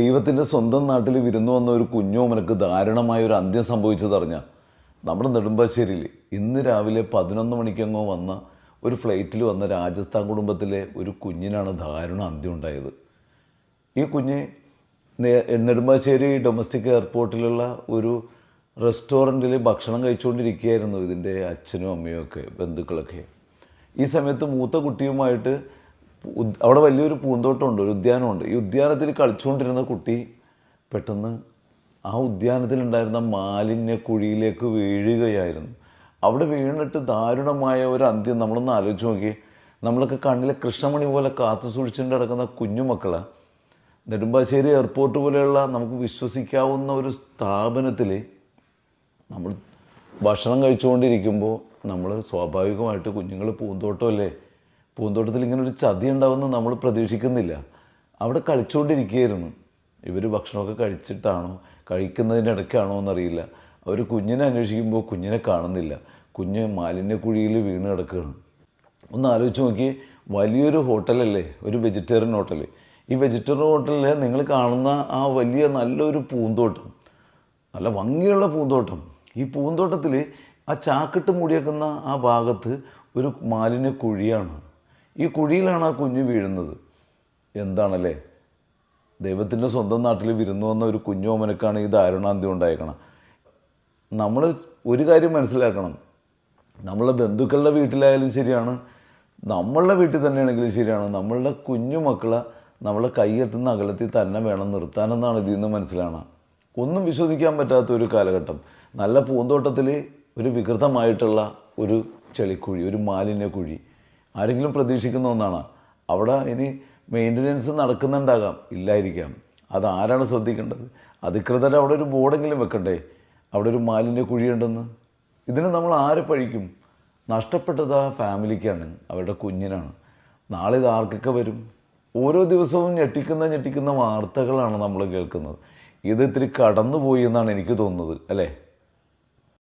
ദൈവത്തിന്റെ സ്വന്തം നാട്ടിൽ വിരുന്നു വന്ന ഒരു കുഞ്ഞോമനക്ക് ദാരുണമായ ഒരു അന്ത്യം സംഭവിച്ചതറിഞ്ഞ നമ്മുടെ നെടുമ്പാശ്ശേരിയിൽ ഇന്ന് രാവിലെ പതിനൊന്ന് മണിക്കങ്ങോ വന്ന ഒരു ഫ്ലൈറ്റിൽ വന്ന രാജസ്ഥാൻ കുടുംബത്തിലെ ഒരു കുഞ്ഞിനാണ് ദാരുണ അന്ത്യം ഉണ്ടായത്. ഈ കുഞ്ഞ് നെടുമ്പാശ്ശേരി ഡൊമസ്റ്റിക് എയർപോർട്ടിലുള്ള ഒരു റെസ്റ്റോറന്റിൽ ഭക്ഷണം കഴിച്ചുകൊണ്ടിരിക്കുകയായിരുന്നു ഇതിന്റെ അച്ഛനും അമ്മയും ഒക്കെ ബന്ധുക്കളൊക്കെ. ഈ സമയത്ത് മൂത്ത കുട്ടിയുമായിട്ട് അവിടെ വലിയൊരു പൂന്തോട്ടമുണ്ട് ഒരു ഉദ്യാനമുണ്ട്. ഈ ഉദ്യാനത്തിൽ കളിച്ചുകൊണ്ടിരുന്ന കുട്ടി പെട്ടെന്ന് ആ ഉദ്യാനത്തിലുണ്ടായിരുന്ന മാലിന്യ കുഴിയിലേക്ക് വീഴുകയായിരുന്നു. അവിടെ വീണിട്ട് ദാരുണമായ ഒരു അന്ത്യം. നമ്മളൊന്ന് ആലോചിച്ച് നോക്കി നമ്മളൊക്കെ കണ്ണിലെ കൃഷ്ണമണി പോലെ കാത്തു സൂക്ഷിച്ചുകൊണ്ട് കിടക്കുന്ന കുഞ്ഞുമക്കളെ നെടുമ്പാശ്ശേരി എയർപോർട്ട് പോലെയുള്ള നമുക്ക് വിശ്വസിക്കാവുന്ന ഒരു സ്ഥാപനത്തിൽ നമ്മൾ ഭക്ഷണം കഴിച്ചുകൊണ്ടിരിക്കുമ്പോൾ നമ്മൾ സ്വാഭാവികമായിട്ട് കുഞ്ഞുങ്ങൾ പൂന്തോട്ടമല്ലേ? പൂന്തോട്ടത്തിൽ ഇങ്ങനെ ഒരു ചതി ഉണ്ടാവുമെന്ന് നമ്മൾ പ്രതീക്ഷിക്കുന്നില്ല. അവിടെ കളിച്ചുകൊണ്ടിരിക്കുകയായിരുന്നു ഇവർ ഭക്ഷണമൊക്കെ കഴിച്ചിട്ടാണോ കഴിക്കുന്നതിന്റെ ഇടയ്ക്കാണോ എന്നറിയില്ല. അവർ കുഞ്ഞിനെ അന്വേഷിക്കുമ്പോൾ കുഞ്ഞിനെ കാണുന്നില്ല. കുഞ്ഞ് മാലിന്യക്കുഴിയിൽ വീണ് കിടക്കുകയാണ്. ഒന്ന് ആലോചിച്ച് നോക്കി വലിയൊരു ഹോട്ടലല്ലേ? ഒരു വെജിറ്റേറിയൻ ഹോട്ടൽ ഈ വെജിറ്റേറിയൻ ഹോട്ടലിൽ നിങ്ങൾ കാണുന്ന ആ വലിയ നല്ലൊരു പൂന്തോട്ടം. നല്ല ഭംഗിയുള്ള പൂന്തോട്ടം. ഈ പൂന്തോട്ടത്തിൽ ആ ചാക്കിട്ട് മൂടിയേക്കുന്ന ആ ഭാഗത്ത് ഒരു മാലിന്യ കുഴിയാണ്. ഈ കുഴിയിലാണ് ആ കുഞ്ഞ് വീഴുന്നത്. എന്താണല്ലേ? ദൈവത്തിന്റെ സ്വന്തം നാട്ടിൽ വിരുന്നു വന്ന ഒരു കുഞ്ഞോമനക്കാണ് ഈ ദാരുണാന്ത്യം ഉണ്ടായേക്കണം നമ്മൾ ഒരു കാര്യം മനസ്സിലാക്കണം. നമ്മളെ ബന്ധുക്കളുടെ വീട്ടിലായാലും ശരിയാണ് നമ്മളുടെ വീട്ടിൽ തന്നെയാണെങ്കിലും ശരിയാണ്. നമ്മളുടെ കുഞ്ഞു മക്കളെ നമ്മളെ കൈയെത്തുന്ന അകലത്തിൽ തന്നെ വേണം നിർത്താനെന്നാണ് ഇതിൽ നിന്ന് മനസ്സിലാണ് ഒന്നും വിശ്വസിക്കാൻ പറ്റാത്ത ഒരു കാലഘട്ടം. നല്ല പൂന്തോട്ടത്തിൽ ഒരു വികൃതമായിട്ടുള്ള ഒരു ചെളിക്കുഴി ഒരു മാലിന്യക്കുഴി. ആരെങ്കിലും പ്രതീക്ഷിക്കുന്ന ഒന്നാണ്. അവിടെ ഇനി മെയിന്റനൻസ് നടക്കുന്നുണ്ടാകാം. ഇല്ലായിരിക്കാം. അതാരാണ് ശ്രദ്ധിക്കേണ്ടത്? അധികൃതർ അവിടെ ഒരു ബോർഡെങ്കിലും വെക്കണ്ടേ? അവിടെ ഒരു മാലിന്യ കുഴിയുണ്ടെന്ന് ഇതിന് നമ്മൾ ആരെ പഴിക്കും? നഷ്ടപ്പെട്ടത് ആ ഫാമിലിക്കാണ്. അവരുടെ കുഞ്ഞിനാണ്. നാളെ ഇത് ആർക്കൊക്കെ വരും? ഓരോ ദിവസവും ഞെട്ടിക്കുന്ന ഞെട്ടിക്കുന്ന വാർത്തകളാണ് നമ്മൾ കേൾക്കുന്നത്. ഇത് ഇത്തിരി കടന്നുപോയി എന്നാണ് എനിക്ക് തോന്നുന്നത് അല്ലേ?